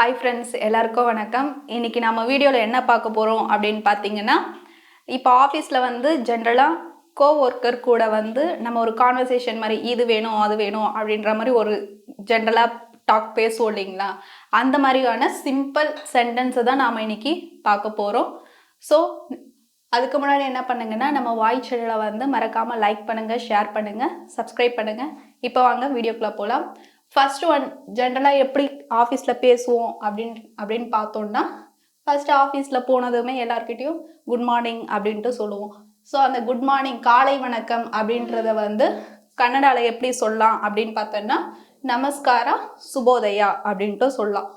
Hi friends எல்லாருக்கும் வணக்கம். இன்றைக்கி நம்ம வீடியோவில் என்ன பார்க்க போகிறோம் அப்படின்னு பார்த்தீங்கன்னா இப்போ ஆஃபீஸில் வந்து ஜென்ரலாக கோ ஒர்க்கர் கூட வந்து நம்ம ஒரு கான்வர்சேஷன் மாதிரி இது வேணும் அது வேணும் அப்படின்ற மாதிரி ஒரு ஜென்ரலாக டாக் பேசுவோம் இல்லைங்களா? அந்த மாதிரியான சிம்பிள் சென்டென்ஸை தான் நாம் இன்னைக்கு பார்க்க போகிறோம் ஸோ அதுக்கு முன்னாடி என்ன பண்ணுங்கன்னா நம்ம வாய் சேனலை வந்து மறக்காமல் லைக் பண்ணுங்கள் ஷேர் பண்ணுங்கள் சப்ஸ்கிரைப் பண்ணுங்கள் இப்போ வாங்க வீடியோக்குள்ளே போகலாம் ஃபர்ஸ்ட் ஒன் ஜென்ரலாக எப்படி ஆஃபீஸில் பேசுவோம் அப்படின்னு அப்படின்னு பார்த்தோம்னா ஃபஸ்ட்டு ஆஃபீஸில் போனதுமே எல்லாருக்கிட்டேயும் குட் மார்னிங் அப்படின்ட்டு சொல்லுவோம். ஸோ அந்த குட் மார்னிங் காலை வணக்கம் அப்படின்றத வந்து கன்னடாவில் எப்படி சொல்லலாம் அப்படின்னு பார்த்தோன்னா நமஸ்காரா சுபோதயா அப்படின்ட்டு சொல்லலாம்.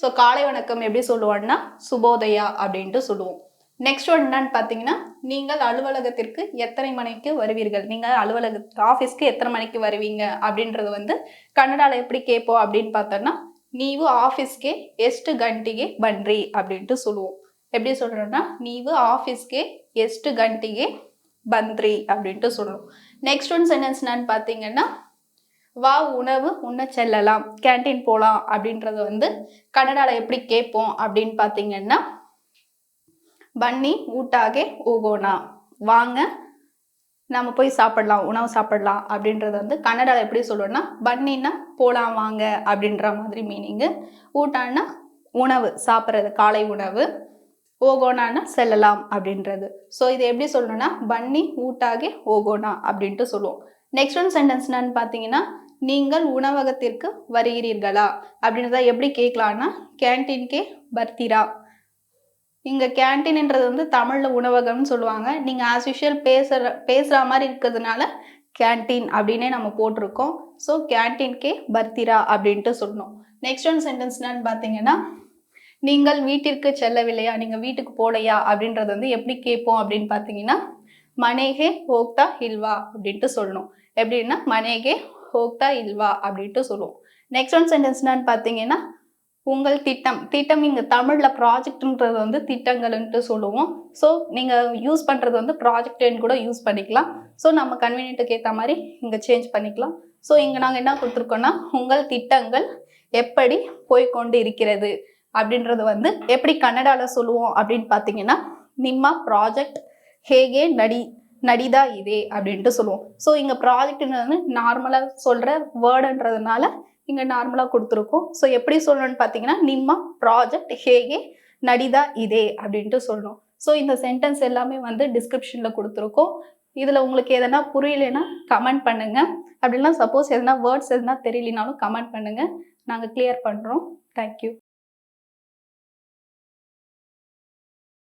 ஸோ காலை வணக்கம் எப்படி சொல்லுவோன்னா சுபோதயா அப்படின்ட்டு சொல்லுவோம். நெக்ஸ்ட் ஒன் என்னன்னு பார்த்தீங்கன்னா நீங்கள் அலுவலகத்திற்கு எத்தனை மணிக்கு வருவீர்கள்? நீங்கள் அலுவலக ஆஃபீஸ்க்கு எத்தனை மணிக்கு வருவீங்க? அப்படின்றது வந்து கன்னடாவில் எப்படி கேட்போம் அப்படின்னு பார்த்தோன்னா நீவு ஆஃபீஸ்க்கே எஸ்ட்டு கண்டிகே பன்றி அப்படின்ட்டு சொல்லுவோம். எப்படி சொல்கிறோன்னா நீவு ஆஃபீஸ்க்கே எஸ்ட்டு கண்டிகே பந்த்ரி அப்படின்ட்டு சொல்லுவோம் நெக்ஸ்ட் ஒன் சென்டென்ஸ் என்னன்னு பார்த்தீங்கன்னா வா உணவு உண்ண செல்லலாம் கேன்டீன் போகலாம் அப்படின்றத வந்து கன்னடாவில் எப்படி கேட்போம் அப்படின்னு பார்த்தீங்கன்னா பன்னி ஊட்டாகே ஊகோனா வாங்க நம்ம போய் சாப்பிடலாம் உணவு சாப்பிடலாம் அப்படின்றது வந்து கன்னடாவில் எப்படி சொல்லுவோம்னா பன்னின்னா போகலாம் வாங்க அப்படின்ற மாதிரி மீனிங்கு ஊட்டான்னா உணவு சாப்பிட்றது காலை உணவு ஓகோனான்னா செல்லலாம் அப்படின்றது ஸோ இது எப்படி சொல்லணும்னா பன்னி ஊட்டாகே ஓகோனா அப்படின்ட்டு சொல்லுவோம் நெக்ஸ்ட் ஒன் சென்டென்ஸ் என்னன்னு பார்த்தீங்கன்னா நீங்கள் உணவகத்திற்கு வருகிறீர்களா அப்படின்றத எப்படி கேட்கலான்னா கேன்டீன்கே பர்த்திரா இங்கே கேன்டீன்ன்றது வந்து தமிழில் உணவகம்னு சொல்லுவாங்க. நீங்கள் ஆஸ் யூஷுவல் பேசுகிற பேசுகிற மாதிரி இருக்கிறதுனால கேன்டீன் அப்படின்னே நம்ம போட்டிருக்கோம். ஸோ கேன்டீன்கே பர்த்திரா அப்படின்ட்டு சொல்லணும். நெக்ஸ்ட் ஒன் சென்டென்ஸ் என்னன்னு பார்த்தீங்கன்னா நீங்கள் வீட்டிற்கு செல்லவில்லையா? நீங்கள் வீட்டுக்கு போகலையா அப்படின்றது வந்து எப்படி கேட்போம் அப்படின்னு பார்த்தீங்கன்னா மனேகே ஹோக்தா இல்வா அப்படின்ட்டு சொல்லணும். எப்படின்னா மனேகே ஹோக்தா இல்வா அப்படின்ட்டு சொல்லுவோம். நெக்ஸ்ட் ஒன் சென்டென்ஸ் என்னன்னு பார்த்தீங்கன்னா உங்கள் திட்டம். திட்டம் இங்கே தமிழில் ப்ராஜெக்ட்ன்றது வந்து திட்டங்கள்ன்ட்டு சொல்லுவோம். ஸோ நீங்கள் யூஸ் பண்ணுறது வந்து ப்ராஜெக்ட்னு கூட யூஸ் பண்ணிக்கலாம். ஸோ நம்ம கன்வீனியன்ட்டுக்கு ஏற்ற மாதிரி இங்கே சேஞ்ச் பண்ணிக்கலாம். ஸோ இங்கே நாங்கள் என்ன கொடுத்துருக்கோன்னா உங்கள் திட்டங்கள் எப்படி போய்கொண்டு இருக்கிறது அப்படின்றது வந்து எப்படி கன்னடாவில் சொல்லுவோம் அப்படின்னு பார்த்தீங்கன்னா நிம்மா ப்ராஜெக்ட் ஹேகே நடி நடிதா இதே அப்படின்ட்டு சொல்லுவோம். ஸோ இங்கே ப்ராஜெக்ட்ன்றது வந்து நார்மலாக சொல்கிற வேர்டுன்றதுனால இங்கே நார்மலாக கொடுத்துருக்கோம். ஸோ எப்படி சொல்லணும்னு பார்த்தீங்கன்னா நிம்மா ப்ராஜெக்ட் ஹேகே நடிதா இதே அப்படின்ட்டு சொல்லணும். ஸோ இந்த சென்டென்ஸ் எல்லாமே வந்து டிஸ்கிரிப்ஷனில் கொடுத்துருக்கோம். இதில் உங்களுக்கு எதனா புரியலைன்னா கமெண்ட் பண்ணுங்கள் அப்படின்னா சப்போஸ் எதனா வேர்ட்ஸ் எதனா தெரியலனாலும் கமெண்ட் பண்ணுங்கள் நாங்கள் கிளியர் பண்ணுறோம் தேங்க்யூ